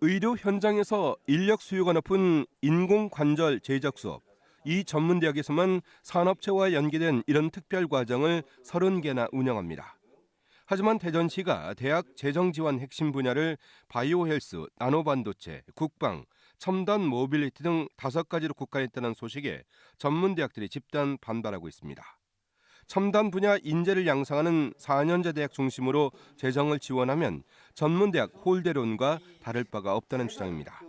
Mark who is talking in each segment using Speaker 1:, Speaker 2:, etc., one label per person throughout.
Speaker 1: 의료 현장에서 인력 수요가 높은 인공관절 제작 수업. 이 전문대학에서만 산업체와 연계된 이런 특별 과정을 30개나 운영합니다. 하지만 대전시가 대학 재정 지원 핵심 분야를 바이오 헬스, 나노 반도체, 국방, 첨단 모빌리티 등 다섯 가지로 국한했다는 소식에 전문 대학들이 집단 반발하고 있습니다. 첨단 분야 인재를 양성하는 4년제 대학 중심으로 재정을 지원하면 전문대학 홀대론과 다를 바가 없다는 주장입니다.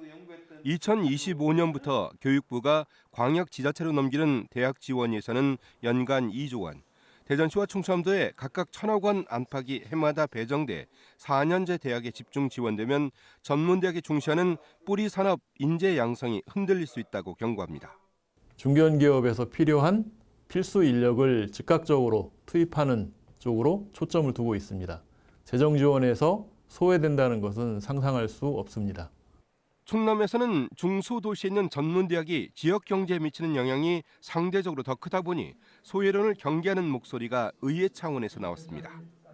Speaker 1: 2025년부터 교육부가 광역 지자체로 넘기는 대학 지원 예산은 연간 2조 원, 대전시와 충청도에 각각 천억 원 안팎이 해마다 배정돼 4년제 대학에 집중 지원되면 전문대학이 중시하는 뿌리 산업 인재 양성이 흔들릴 수 있다고 경고합니다.
Speaker 2: 중견기업에서 필요한 필수 인력을 즉각적으로 투입하는 쪽으로 초점을 두고 있습니다. 재정 지원에서 소외된다는 것은 상상할 수 없습니다.
Speaker 1: 충남에서는 중소도시에 있는 전문대학이 지역 경제에 미치는 영향이 상대적으로 더 크다 보니 소외론을 경계하는 목소리가 의회 차원에서 나왔습니다.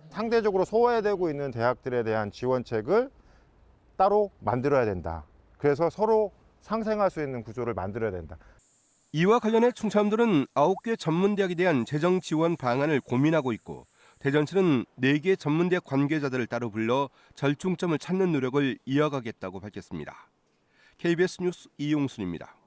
Speaker 3: 상대적으로 소외되고 있는 대학들에 대한 지원책을 따로 만들어야 된다. 그래서 서로 상생할 수 있는 구조를 만들어야 된다.
Speaker 1: 이와 관련해 충청도는 9개 전문대학에 대한 재정 지원 방안을 고민하고 있고 대전시는 4개 전문대학 관계자들을 따로 불러 절충점을 찾는 노력을 이어가겠다고 밝혔습니다. KBS 뉴스 이용순입니다.